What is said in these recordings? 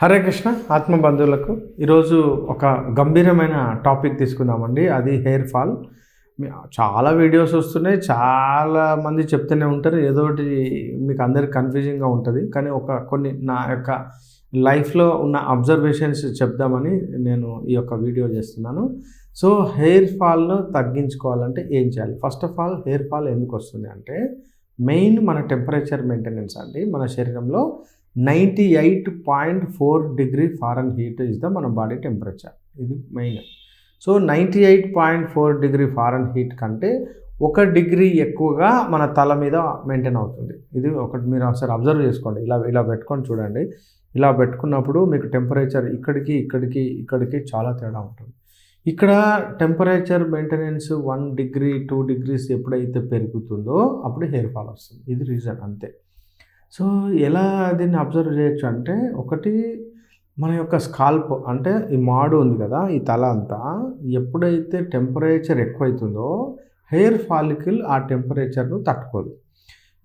హరే కృష్ణ ఆత్మ బంధువులకు ఈరోజు ఒక గంభీరమైన టాపిక్ తీసుకుందామండి. అది హెయిర్ ఫాల్. చాలా వీడియోస్ వస్తున్నాయి. చాలా మంది చెప్తూనే ఉంటారు. ఏదో ఒకటి మీకు అందరికి కన్ఫ్యూజింగ్గా ఉంటుంది. కానీ ఒక కొన్ని నా యొక్క లైఫ్లో ఉన్న అబ్జర్వేషన్స్ చెప్దామని నేను ఈ యొక్క వీడియో చేస్తున్నాను. సో హెయిర్ ఫాల్ను తగ్గించుకోవాలంటే ఏం చేయాలి? First of all hair fall ఎందుకు వస్తుంది అంటే మెయిన్ మన టెంపరేచర్ మెయింటెనెన్స్ అండి. మన శరీరంలో ninety eight point four degree Fahrenheit is the మన బాడీ టెంపరేచర్ ఇది main so ninety eight point four degree Fahrenheit కంటే ఒక డిగ్రీ ఎక్కువగా మన తల మీద మెయింటైన్ అవుతుంది. ఇది ఒకటి మీరు ఒకసారి అబ్జర్వ్ చేసుకోండి. ఇలా ఇలా పెట్టుకొని చూడండి. ఇలా పెట్టుకున్నప్పుడు మీకు టెంపరేచర్ ఇక్కడికి ఇక్కడికి ఇక్కడికి చాలా తేడా ఉంటుంది. ఇక్కడ temperature maintenance one degree two degrees ఎప్పుడైతే పెరుగుతుందో అప్పుడు హెయిర్ ఫాల్ వస్తుంది. ఇది రీజన్ అంతే. సో ఎలా దీన్ని అబ్జర్వ్ చేయొచ్చు అంటే ఒకటి మన యొక్క స్కాల్ప్ అంటే ఈ మాడు ఉంది కదా ఈ తల అంతా ఎప్పుడైతే టెంపరేచర్ ఎక్కువైతుందో హెయిర్ ఫాలికిల్ ఆ టెంపరేచర్ను తట్టుకోదు.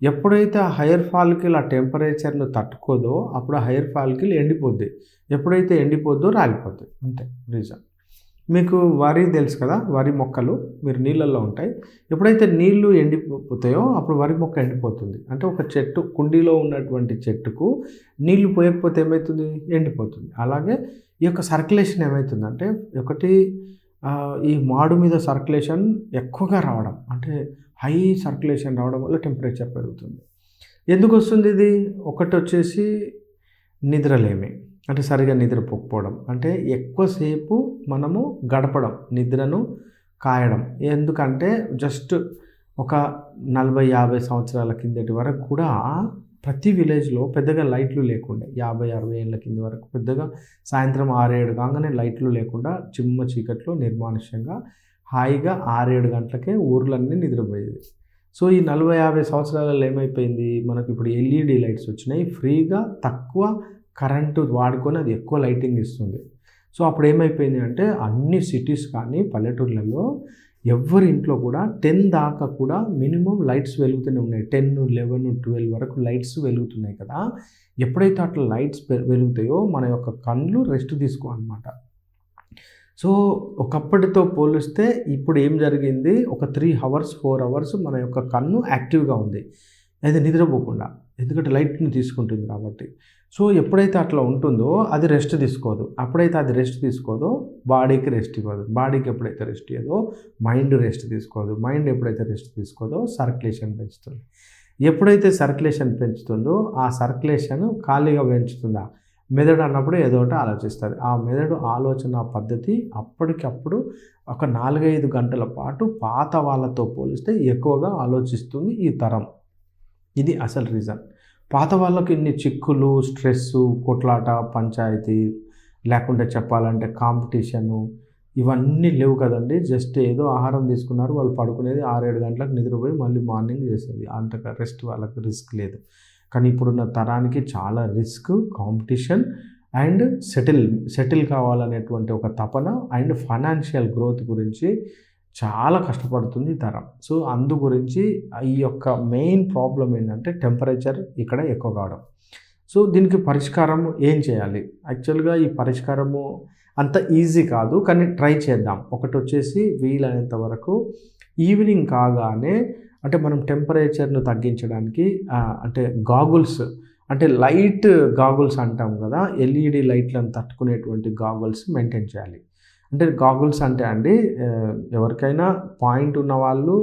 ఎప్పుడైతే ఆ హెయిర్ ఫాలికిల్ ఆ టెంపరేచర్ను తట్టుకోదో అప్పుడు ఆ హెయిర్ ఫాలికిల్ ఎండిపోద్ది. ఎప్పుడైతే ఎండిపోద్దో రాలిపోద్ది. అంతే రీజన్. మీకు వరి తెలుసు కదా వరి మొక్కలు మీరు నీళ్ళల్లో ఉంటాయి. ఎప్పుడైతే నీళ్ళు ఎండిపోతాయో అప్పుడు వరి మొక్క ఎండిపోతుంది. అంటే ఒక చెట్టు కుండీలో ఉన్నటువంటి చెట్టుకు నీళ్ళు పోయకపోతే ఏమవుతుంది ఎండిపోతుంది. అలాగే ఈ యొక్క సర్క్యులేషన్ ఏమవుతుందంటే ఒకటి ఈ మాడు మీద సర్క్యులేషన్ ఎక్కువగా రావడం అంటే హై సర్క్యులేషన్ రావడం వల్ల టెంపరేచర్ పెరుగుతుంది. ఎందుకు వస్తుంది ఇది? ఒకటి వచ్చేసి నిద్రలేమి. అంటే సరిగా నిద్రపోకపోవడం. అంటే ఎక్కువసేపు మనము గడపడం నిద్రను కాయడం. ఎందుకంటే జస్ట్ ఒక నలభై యాభై సంవత్సరాల కిందటి వరకు కూడా ప్రతి విలేజ్లో పెద్దగా లైట్లు లేకుండా. యాభై అరవై ఏళ్ళ కింద వరకు పెద్దగా సాయంత్రం ఆరేడు కాగానే లైట్లు లేకుండా చిమ్మ చీకట్లో నిర్మానుష్యంగా హాయిగా ఆరేడు గంటలకే ఊర్లన్నీ నిద్రపోయేది. సో ఈ నలభై యాభై సంవత్సరాలలో ఏమైపోయింది? మనకు ఇప్పుడు ఎల్ఈడి లైట్స్ వచ్చినాయి. ఫ్రీగా తక్కువ కరెంటు వాడుకొని అది ఎక్కువ లైటింగ్ ఇస్తుంది. సో అప్పుడు ఏమైపోయింది అంటే అన్ని సిటీస్ కానీ పల్లెటూర్లలో ఎవరి ఇంట్లో కూడా టెన్ దాకా కూడా మినిమం లైట్స్ వెలుగుతూనే ఉన్నాయి. టెన్ లెవెన్ ట్వెల్వ్ వరకు లైట్స్ వెలుగుతున్నాయి కదా. ఎప్పుడైతే అట్లా లైట్స్ వెలుగుతాయో మన యొక్క కళ్ళు రెస్ట్ తీసుకో అనమాట సో ఒకప్పటితో పోలిస్తే ఇప్పుడు ఏం జరిగింది? ఒక త్రీ అవర్స్ ఫోర్ అవర్స్ మన యొక్క కన్ను యాక్టివ్గా ఉంది. అది నిద్రపోకుండా. ఎందుకంటే లైట్ని తీసుకుంటుంది కాబట్టి. సో ఎప్పుడైతే అట్లా ఉంటుందో అది రెస్ట్ తీసుకోదు. అప్పుడైతే అది రెస్ట్ తీసుకోదో బాడీకి రెస్ట్ ఇవ్వదు. బాడీకి ఎప్పుడైతే రెస్ట్ ఇవ్వదో మైండ్ రెస్ట్ తీసుకోదు. మైండ్ ఎప్పుడైతే రెస్ట్ తీసుకోదో సర్క్యులేషన్ పెంచుతుంది. ఎప్పుడైతే సర్క్యులేషన్ పెంచుతుందో ఆ సర్క్యులేషన్ ఖాళీగా పెంచుతుందా? మెదడు అన్నప్పుడు ఏదో ఒకటి ఆలోచిస్తుంది. ఆ మెదడు ఆలోచన పద్ధతి అప్పటికప్పుడు ఒక నాలుగైదు గంటల పాటు పాత వాళ్ళతో పోలిస్తే ఎక్కువగా ఆలోచిస్తుంది ఈ తరం. ఇది అసలు రీజన్. పాత వాళ్ళకి ఇన్ని చిక్కులు స్ట్రెస్ కొట్లాట పంచాయతీ లేకుంటే చెప్పాలంటే కాంపిటీషను ఇవన్నీ లేవు కదండి. జస్ట్ ఏదో ఆహారం తీసుకున్నారు వాళ్ళు పడుకునేది ఆరేడు గంటలకు నిద్రపోయి మళ్ళీ మార్నింగ్ చేసేది. అంత రెస్ట్ వాళ్ళకి రిస్క్ లేదు. కానీ ఇప్పుడున్న తరానికి చాలా risk competition and settle settle కావాలనేటువంటి ఒక తపన అండ్ ఫైనాన్షియల్ గ్రోత్ గురించి చాలా కష్టపడుతుంది ఈ తరం. సో అందు గురించి ఈ యొక్క మెయిన్ ప్రాబ్లం ఏంటంటే టెంపరేచర్ ఇక్కడ ఎక్కువ కావడం. సో దీనికి పరిష్కారం ఏం చేయాలి? యాక్చువల్గా ఈ పరిష్కారము అంత ఈజీ కాదు కానీ ట్రై చేద్దాం. ఒకటి వచ్చేసి వీలైనంత వరకు ఈవినింగ్ కాగానే అంటే మనం టెంపరేచర్ను తగ్గించడానికి అంటే గాగుల్స్ అంటే లైట్ గాగుల్స్ అంటాం కదా ఎల్ఈడి లైట్లను తట్టుకునేటువంటి గాగుల్స్ మెయింటైన్ చేయాలి. అంటే గాగుల్స్ అంటే అండి ఎవరికైనా పాయింట్ ఉన్న వాళ్ళు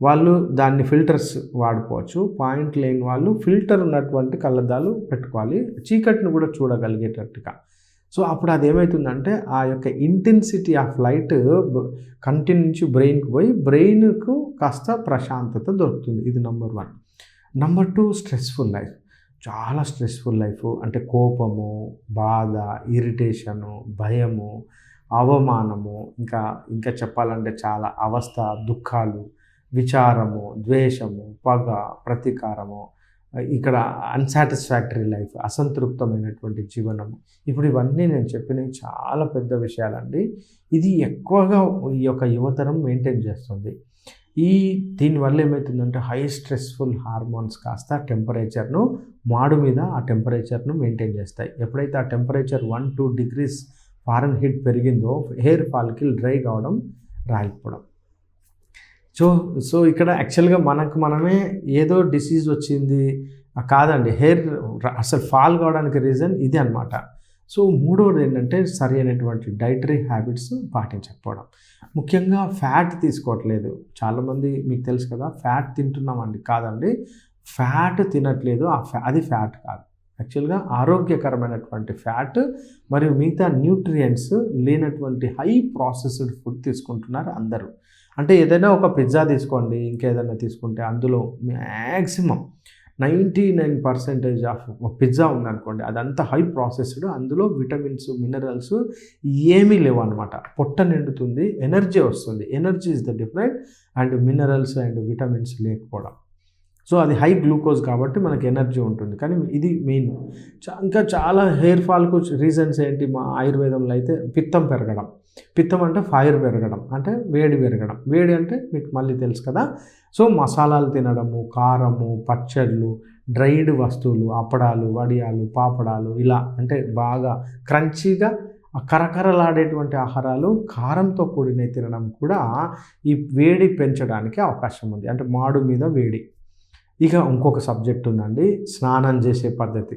వాళ్ళు దాన్ని ఫిల్టర్స్ వాడుకోవచ్చు. పాయింట్ లేని వాళ్ళు ఫిల్టర్ ఉన్నటువంటి కళ్ళద్దాలు పెట్టుకోవాలి. చీకటిని కూడా చూడగలిగేటట్టుగా. సో అప్పుడు అది ఏమవుతుందంటే ఆ యొక్క ఇంటెన్సిటీ ఆఫ్ లైట్ కంటి నుంచి బ్రెయిన్కి పోయి బ్రెయిన్కు కాస్త ప్రశాంతత దొరుకుతుంది. ఇది number one number two stressful life చాలా స్ట్రెస్ఫుల్ లైఫ్ అంటే కోపము బాధ ఇరిటేషను భయము అవమానము ఇంకా ఇంకా చెప్పాలంటే చాలా అవస్థ దుఃఖాలు విచారము ద్వేషము పగ ప్రతీకారము ఇక్కడ అన్సాటిస్ఫాక్టరీ లైఫ్ అసంతృప్తమైనటువంటి జీవనము. ఇప్పుడు ఇవన్నీ నేను చెప్పినవి చాలా పెద్ద విషయాలండి. ఇది ఎక్కువగా ఈ యొక్క యువతరం మెయింటైన్ చేస్తుంది. ఈ దీనివల్ల ఏమవుతుందంటే హై స్ట్రెస్ఫుల్ హార్మోన్స్ కాస్త టెంపరేచర్ను మాడు మీద ఆ టెంపరేచర్ను మెయింటైన్ చేస్తాయి. ఎప్పుడైతే ఆ temperature one two degrees Fahrenheit పెరిగిందో హెయిర్ ఫాల్కి డ్రై కావడం రాలిపోవడం. సో సో ఇక్కడ యాక్చువల్గా మనకు మనమే ఏదో డిసీజ్ వచ్చింది కాదండి. హెయిర్ అసలు ఫాల్ కావడానికి రీజన్ ఇది అనమాట సో మూడవది ఏంటంటే సరి అయినటువంటి డైటరీ హ్యాబిట్స్ పాటించకపోవడం. ముఖ్యంగా ఫ్యాట్ తీసుకోవట్లేదు. చాలామంది మీకు తెలుసు కదా ఫ్యాట్ తింటున్నామండి. కాదండి. ఫ్యాట్ తినట్లేదు. ఆ ఫ్యా అది ఫ్యాట్ కాదు. యాక్చువల్గా ఆరోగ్యకరమైనటువంటి ఫ్యాట్ మరియు మిగతా న్యూట్రియంట్స్ లేనటువంటి హై ప్రాసెస్డ్ ఫుడ్ తీసుకుంటున్నారు అందరూ. అంటే ఏదైనా ఒక పిజ్జా తీసుకోండి ఇంకేదైనా తీసుకుంటే అందులో maximum ninety nine percentage of pizza ఉందనుకోండి అదంతా హై ప్రాసెస్డ్ అందులో విటమిన్స్ మినరల్స్ ఏమీ లేవు అనమాట పొట్ట నిండుతుంది ఎనర్జీ వస్తుంది. Energy is the different and minerals and vitamins లేకపోవడం. సో అది హై గ్లూకోజ్ కాబట్టి మనకి ఎనర్జీ ఉంటుంది. కానీ ఇది మెయిన్. ఇంకా చాలా హెయిర్ ఫాల్కు రీజన్స్ ఏంటి? మా ఆయుర్వేదంలో అయితే పిత్తం పెరగడం. పిత్తం అంటే ఫైర్ పెరగడం. అంటే వేడి పెరగడం. వేడి అంటే మీకు మళ్ళీ తెలుసు కదా. సో మసాలాలు తినడము కారము పచ్చళ్ళు డ్రైడ్ వస్తువులు అప్పడాలు వడియాలు పాపడాలు ఇలా అంటే బాగా క్రంచీగా కరకరలాడేటువంటి ఆహారాలు కారంతో కూడినవి తినడం కూడా ఈ వేడి పెంచడానికి అవకాశం ఉంది. అంటే మాడు మీద వేడి. ఇక ఇంకొక సబ్జెక్ట్ ఉందండి స్నానం చేసే పద్ధతి.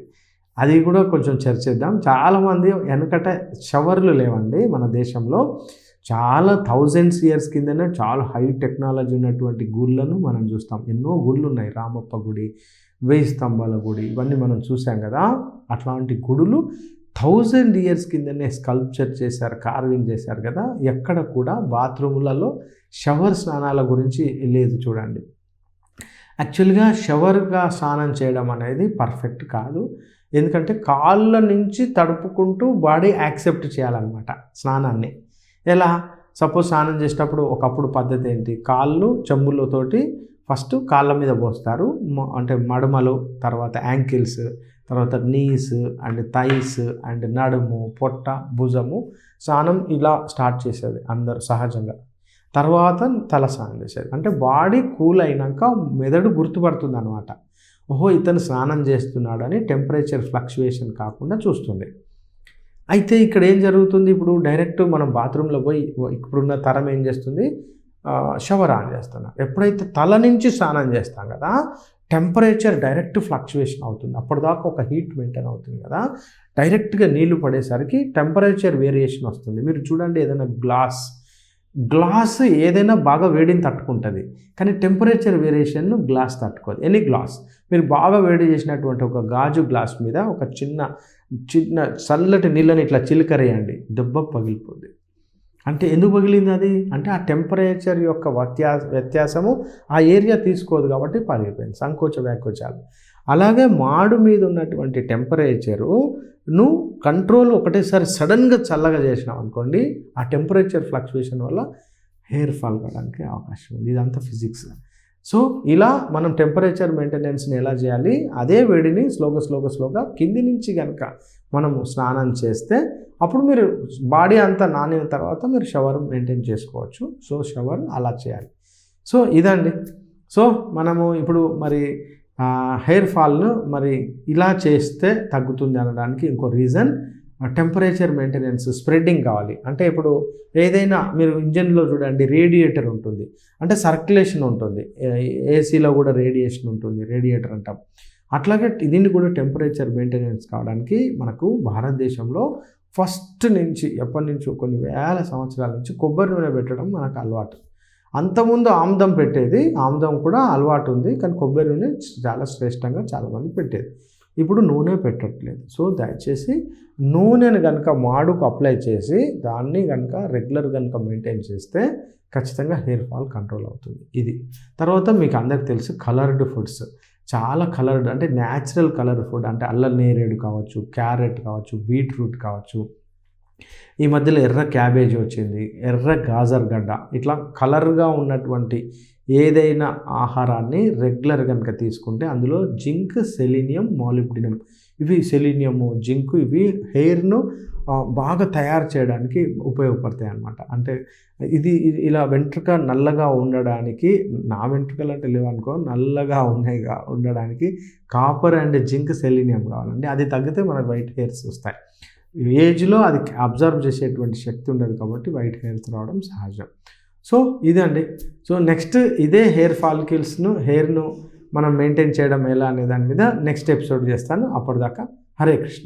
అది కూడా కొంచెం చర్చిద్దాం చాలామంది వెనకట షవర్లు లేవండి మన దేశంలో. చాలా థౌజండ్స్ ఇయర్స్ కిందనే చాలా హై టెక్నాలజీ ఉన్నటువంటి గుళ్ళను మనం చూస్తాం. ఎన్నో గుళ్ళు ఉన్నాయి రామప్ప గుడి వెయ్యి స్తంభాల గుడి ఇవన్నీ మనం చూసాం కదా. అట్లాంటి గుడులు థౌజండ్ ఇయర్స్ కిందనే స్కల్ప్చర్ చేశారు కార్వింగ్ చేశారు కదా. ఎక్కడ కూడా బాత్రూములలో షవర్ స్నానాల గురించి లేదు చూడండి. యాక్చువల్గా షవర్గా స్నానం చేయడం అనేది పర్ఫెక్ట్ కాదు. ఎందుకంటే కాళ్ళ నుంచి తడుపుకుంటూ బాడీ యాక్సెప్ట్ చేయాలన్నమాట స్నానాన్ని. ఎలా? సపోజ్ స్నానం చేసేటప్పుడు ఒకప్పుడు పద్ధతి ఏంటి? కాళ్ళు చెంబులతోటి ఫస్ట్ కాళ్ళ మీద పోస్తారు. అంటే మడమలు తర్వాత యాంకిల్స్ తర్వాత నీస్ అండ్ థైస్ అండ్ నడుము పొట్ట భుజము స్నానం ఇలా స్టార్ట్ చేసేది అందరు సహజంగా. తర్వాత తల స్నానం చేసేది అంటే బాడీ కూల్ అయినాక మెదడు గుర్తుపడుతుంది అనమాట ఓహో ఇతను స్నానం చేస్తున్నాడు అని టెంపరేచర్ ఫ్లక్చుయేషన్ కాకుండా చూస్తుంది. అయితే ఇక్కడ ఏం జరుగుతుంది? ఇప్పుడు డైరెక్ట్ మనం బాత్రూంలో పోయి ఇప్పుడున్న తరం ఏం చేస్తుంది? షవర్ ఆన్ చేస్తున్నారు. ఎప్పుడైతే తల నుంచి స్నానం చేస్తాం కదా టెంపరేచర్ డైరెక్ట్ ఫ్లక్చుయేషన్ అవుతుంది. అప్పటిదాకా ఒక హీట్ మెయింటైన్ అవుతుంది కదా. డైరెక్ట్గా నీళ్ళు పడేసరికి టెంపరేచర్ వేరియేషన్ వస్తుంది. మీరు చూడండి ఏదైనా గ్లాస్ గ్లాస్ ఏదైనా బాగా వేడిని తట్టుకుంటుంది. కానీ temperature variation glass తట్టుకోదు. Any glass. మీరు బాగా వేడి చేసినటువంటి ఒక గాజు గ్లాస్ మీద ఒక చిన్న చిన్న చల్లటి నీళ్ళని ఇట్లా చిలకరేయండి. దెబ్బ పగిలిపోద్ది. అంటే ఎందుకు పగిలింది అది? అంటే ఆ టెంపరేచర్ యొక్క వ్యత్యాస వ్యత్యాసము ఆ ఏరియా తీసుకోదు కాబట్టి పగిలిపోయింది సంకోచ వ్యాకోచాలు. అలాగే మాడు మీద ఉన్నటువంటి టెంపరేచరును కంట్రోల్ ఒకటేసారి సడన్గా చల్లగా చేసినాం అనుకోండి ఆ టెంపరేచర్ ఫ్లక్చుయేషన్ వల్ల హెయిర్ ఫాల్ కావడానికి అవకాశం ఉంది. ఇదంతా ఫిజిక్స్. సో ఇలా మనం టెంపరేచర్ మెయింటెనెన్స్ని ఎలా చేయాలి? అదే వేడిని స్లోగా స్లోగా స్లోగా కింది నుంచి కనుక మనము స్నానం చేస్తే అప్పుడు మీరు బాడీ అంతా నానిన తర్వాత మీరు షవర్ మెయింటైన్ చేసుకోవచ్చు. సో షవర్ అలా చేయాలి. సో ఇదండి. సో మనము ఇప్పుడు మరి హెయిర్ ఫాల్ను మరి ఇలా చేస్తే తగ్గుతుంది అనడానికి ఇంకో రీజన్ టెంపరేచర్ మెయింటెనెన్స్ స్ప్రెడ్డింగ్ కావాలి. అంటే ఇప్పుడు ఏదైనా మీరు ఇంజన్లో చూడండి రేడియేటర్ ఉంటుంది. అంటే సర్క్యులేషన్ ఉంటుంది. ఏసీలో కూడా రేడియేషన్ ఉంటుంది రేడియేటర్ అంటాం. అట్లాగే దీన్ని కూడా టెంపరేచర్ మెయింటెనెన్స్ కావడానికి మనకు భారతదేశంలో ఫస్ట్ నుంచి ఎప్పటి నుంచో కొన్ని వేల సంవత్సరాల నుంచి కొబ్బరి నూనె పెట్టడం మనకు అలవాటు. అంతకుముందు ఆముదం పెట్టేది ఆముదం కూడా అలవాటు ఉంది. కానీ కొబ్బరి నూనె చాలా శ్రేష్టంగా చాలామంది పెట్టేది. ఇప్పుడు నూనె పెట్టట్లేదు. సో దయచేసి నూనెను కనుక మాడుకు అప్లై చేసి దాన్ని కనుక రెగ్యులర్ కనుక మెయింటైన్ చేస్తే ఖచ్చితంగా హెయిర్ ఫాల్ కంట్రోల్ అవుతుంది. ఇది. తర్వాత మీకు అందరికి తెలుసు కలర్డ్ ఫుడ్స్. చాలా కలర్డ్ అంటే న్యాచురల్ కలర్ ఫుడ్ అంటే అల్ల నేరేడు కావచ్చు క్యారెట్ కావచ్చు బీట్రూట్ కావచ్చు. ఈ మధ్యలో ఎర్ర క్యాబేజీ వచ్చింది ఎర్ర గాజర్ గడ్డ. ఇట్లా కలర్గా ఉన్నటువంటి ఏదైనా ఆహారాన్ని రెగ్యులర్ కనుక తీసుకుంటే అందులో జింక్ సెలీనియం మాలిబ్డినం. ఇవి సెలీనియము జింక్ ఇవి హెయిర్ను బాగా తయారు చేయడానికి ఉపయోగపడతాయి అన్నమాట. అంటే ఇది ఇలా వెంట్రుక నల్లగా ఉండడానికి నా వెంట్రుకలు అంటే లేవనుకో నల్లగా ఉన్నాయిగా ఉండడానికి కాపర్ అండ్ జింక్ సెలీనియం కావాలండి. అది తగ్గితే మనకు వైట్ హెయిర్స్ వస్తాయి. ఏజ్లో అది అబ్జర్వ్ చేసేటువంటి శక్తి ఉండదు కాబట్టి వైట్ హెయిర్స్ రావడం సహజం. సో ఇదండి. సో నెక్స్ట్ ఇదే హెయిర్ ఫాల్కిల్స్ను హెయిర్ను మనం మెయింటైన్ చేయడం ఎలా అనే దాని మీద నెక్స్ట్ ఎపిసోడ్ చేస్తాను. అప్పటిదాకా హరే కృష్ణ.